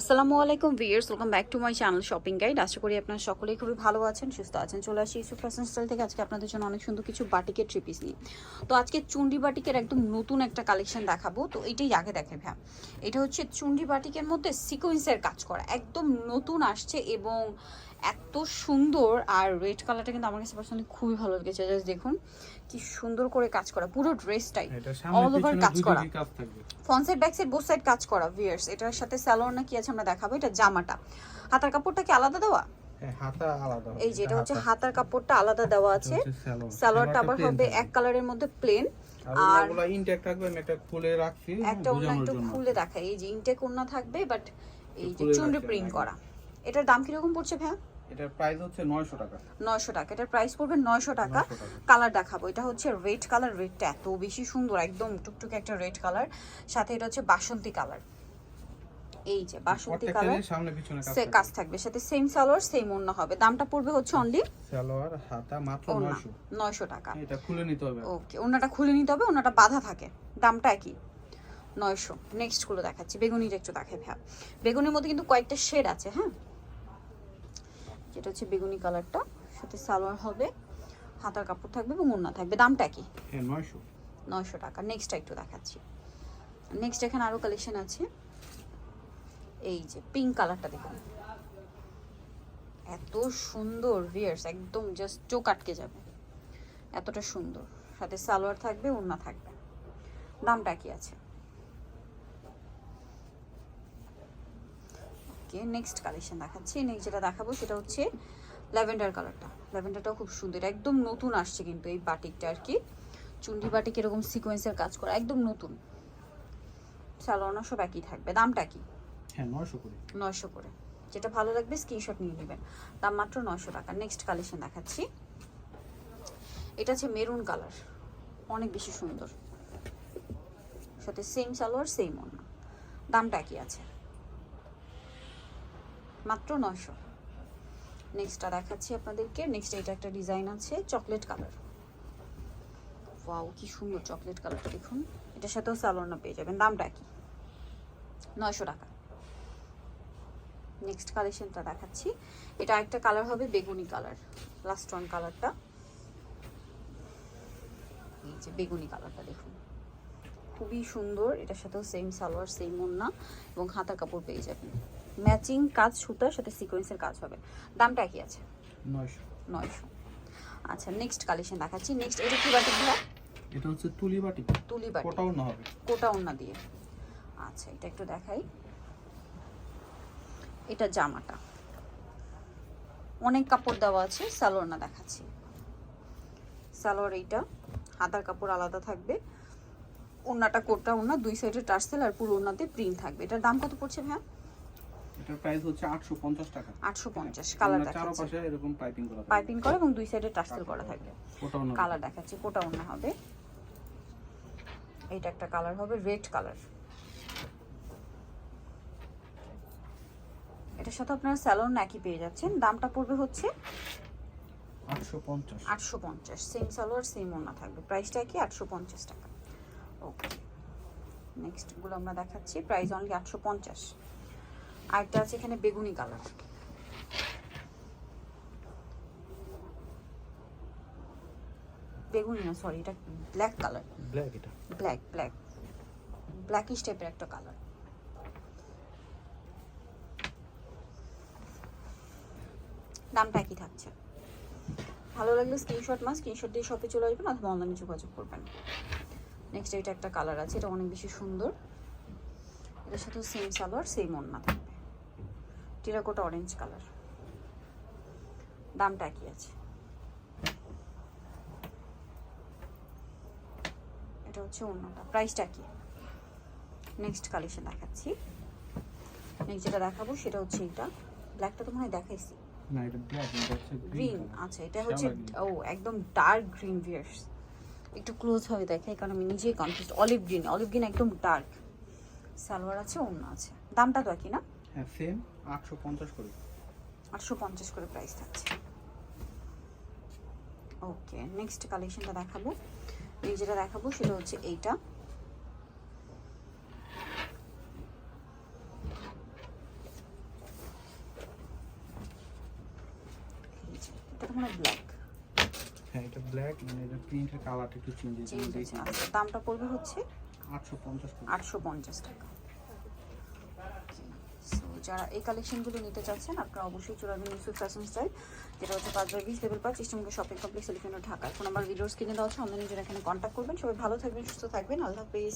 আসসালামু আলাইকুম viewers welcome back to my channel shopping guide. আশা করি আপনারা সকলেই খুবই ভালো আছেন, সুস্থ আছেন। চলে আসি ইসু ফ্যাশন স্টাইল থেকে। আজকে আপনাদের জন্য অনেক সুন্দর কিছু বাটিকের ট্রিপিস নিয়ে। তো আজকে চুন্ডি বাটিকের একদম নতুন একটা কালেকশন দেখাবো। তো এটাই আগে দেখে ভ্যাম এটা হচ্ছে চুন্ডি বাটিকের মধ্যে সিকোয়েন্সের কাজ করা। একদম নতুন আসছে এবং এত সুন্দর আর রেড কালারটা কিন্তু আমার কাছে পার্সোনালি খুবই ভালো লেগেছে। জাস্ট দেখুন কি সুন্দর করে কাজ করা পুরো ড্রেসটাই All সামনে কাজ করা। Front side back side both side কাজ করা ভিয়ার্স এটার সাথে স্যালোর না কি আছে আমরা দেখাবো এটা জামাটা। হাতার কাপড়টা কি আলাদা দেওয়া? হ্যাঁ। এই যে এটা হচ্ছে হাতার কাপড়টা আলাদা দেওয়া আছে। সালোয়ারটা আবার হবে এক কালারের মধ্যে প্লেন আর আর ওগুলো ইনটেক থাকবে আমি একটা খুলে রাখছি একটা খুলে দেখাই। এই যে ইনটেক থাকবে বাট এই যে প্রিন্ট করা। এটার দাম কীরকম পড়ছে ভাইয়া? এটার প্রাইস হচ্ছে 900 টাকা। নয়শো টাকা। এটার প্রাইস পড়বে নয়শো টাকা। 900 টাকা। কালার দেখাবো। এটা হচ্ছে রেড কালার রেডটা এত বেশি সুন্দর একদম টুকটুকে একটা রেড কালার সাথে এটা হচ্ছে বাসন্তী কালার এই যে বাসন্তী কালার সামনে পিছনে কাজ থাকবে। সাথে সেম সালোয়ার সেম ওন্না হবে। দামটা পড়বে হচ্ছে অনলি সালোয়ার হাতা মাত্র ওন্না 900 নয়শো টাকা। এটা খুলে নিতে হবে। ওকে ওনাটা খুলে নিতে হবে ওনাটা বাধা থাকে। দামটা একই। নয়শো। নেক্সটগুলো দেখাচ্ছি। বেগুনিটা একটু দেখাই ভ্যা বেগুনির মধ্যে কিন্তু কয়েকটা শেড আছে হ্যাঁ? যেটা হচ্ছে বেগুনি কালারটা সাথে সালোয়ার হবে হাতার কাপড় থাকবে এবং ওন্না থাকবে। দামটা কি? 900 নয়শো। টাকা। নেক্সটটা একটু দেখাচ্ছি। নেক্সট এখানে আরও কালেকশন আছে। এই যে পিঙ্ক কালারটা দেখুন। এত সুন্দর ভিয়ার্স একদম জাস্ট চোখ আটকে যাবে। এতটা সুন্দর। সাথে সালোয়ার থাকবে ওড়না থাকবে। দামটা কি আছে? ওকে নেক্সট কালেকশন দেখাচ্ছি। নেক্সট যেটা দেখাবো সেটা হচ্ছে ল্যাভেন্ডার কালারটা। ল্যাভেন্ডারটাও খুব সুন্দর একদম নতুন আসছে কিন্তু এই বাটিকটা আর কি। চুন্ডি বাটিক এরকম সিকোয়েন্সের কাজ করা একদম নতুন। সালোয়ারনা সব একই থাকবে। দামটা কি? হ্যাঁ 900 করে। নয়শো করে। যেটা ভালো লাগবে স্ক্রিনশট নিয়ে নেবেন। দাম মাত্র নয়শো টাকা। নেক্সট কালেকশন দেখাচ্ছি। এটা হচ্ছে মেরুন কালার অনেক বেশি সুন্দর। সাথে সেম সালোয়ার সেম ওড়না। দামটা কি আছে। মাত্র নয়শো। নেক্সটটা দেখাচ্ছি আপনাদেরকে। নেক্সট এটা একটা ডিজাইন আছে চকলেট কালার ওয়াও কি সুন্দর চকলেট কালারটা দেখুন। এটার সাথেও সালোয়ার পেয়ে যাবেন। দামটা কি? নয়শো টাকা। নেক্সট কালেকশনটা দেখাচ্ছি। এটা একটা কালার হবে বেগুনি কালার লাস্ট ওয়ান কালারটা এই যে বেগুনি কালারটা দেখুন। খুবই সুন্দর। এটার সাথেও সেম সালোয়ার সেম ওন্না এবং হাতার কাপড় পেয়ে যাবেন। ম্যাচিং কাজ সুতার সাথে সিকোয়েন্সের কাজ হবে। দামটা কি আছে? 900 নয়শো। আচ্ছা নেক্সট কালেকশন দেখাচ্ছি। নেক্সট এটা কি বাটিক ভাইয়া? এটা হচ্ছে তুলি বাটি। তুলি বাটিক কোটাও না হবে। কোটা ওন্না দিয়ে। আচ্ছা এটা একটু দেখাই। এটা জামাটা। অনেক কাপড় দেওয়া আছে সালোয়ার না দেখাচ্ছি। সালোয়ার এইটা। হাতার কাপড় আলাদা থাকবে। ওন্নাটা কোটা ওন্না দুই সাইডে টার্সেল আর পুরো ওন্নাতে প্রিন্ট থাকবে। এটার দাম কত পড়ছে ভাইয়া? এটার প্রাইস হচ্ছে 850 টাকা। আটশো পঞ্চাশ কালার আমরা দেখাচ্ছে। চারপাশে এরকম পাইপিং করা পাইপিং করা এবং দুই সাইডে টার্সেল করা থাকবে কালার দেখাচ্ছি কোটা ওন্না হবে। এইটা একটা কালার হবে রেড কালার এটার সাথে আপনারা স্যালোন একই পেয়ে যাচ্ছেন। দামটা পড়বে হচ্ছে 850 আটশো পঞ্চাশ। সেম সালোয়ার সেম ওনা থাকবে। প্রাইসটা কি আটশো পঞ্চাশ টাকা। ওকে নেক্সটগুলো আমরা দেখাচ্ছি। প্রাইস অনলি আটশো পঞ্চাশ। আরেকটা আছে এখানে বেগুনি কালার। বেগুনি না সরি এটা ব্ল্যাক কালার ব্ল্যাক এটা। ব্ল্যাক ব্ল্যাক ব্ল্যাকিশ টাইপের একটা কালার দামটা একই থাকছে। ভালো লাগলে স্ক্রিনশট মাস স্ক্রিনশট দিয়ে শপে চলে আসবেন অথবা অনলাইনে যোগাযোগ করবেন। নেক্সট এটা একটা কালার আছে এটা অনেক বেশি সুন্দর। এটার সাথে সেম সালোয়ার সেম থাকবে টিরাকোটা অরেঞ্জ কালার দামটা একই আছে। এটা হচ্ছে অন্যটা প্রাইসটা কি? নেক্সট কালেকশন দেখাচ্ছি। নেক্সট যেটা দেখাবো সেটা হচ্ছে এটা ব্ল্যাকটা তো মনে হয় দেখাইছি। না এটা ব্ল্যাক এটা হচ্ছে গ্রিন আচ্ছা এটা হচ্ছে ও একদম ডার্ক গ্রিন ভিয়ার্স একটু ক্লোজ ভাবে দেখাই কারণ আমি নিজেই confuse olive green olive green একদম ডার্ক সালোয়ার আছে অন্য আছে। দামটা তো একই না? হ্যাঁ সেম আটশো পঞ্চাশ করে। আটশো পঞ্চাশ করে প্রাইস থাকছে। ওকে নেক্সট কালেকশনটা দেখাবো। এই যেটা দেখাবো সেটা হচ্ছে এইটা। এটা মানে ব্ল্যাক হ্যাঁ এটা ব্ল্যাক মানে এটা প্রিন্টের কালারটা একটু চেঞ্জ হয়েছে। আচ্ছা, দামটা পড়বে হচ্ছে? আটশো পঞ্চাশ আটশো পঞ্চাশ টাকা। যারা এই কালেকশনগুলো নিতে চাচ্ছেন, আপনারা অবশ্যই চলে ইউসুফ ফ্যাশন স্টাইল যেটা হচ্ছে পাঁচ বাই বিশ লেভেল পাঁচ ইস্টমুখ শপিং কমপ্লেক্স এলিফেন্ট ঢাকা এখন আমার ভিডিওস কিনে দেওয়া হচ্ছে আমাদের নিজেরা এখানে কন্ট্যাক্ট করবেন। সবাই ভালো থাকবেন, সুস্থ থাকবেন। আল্লাহ হাফিজ।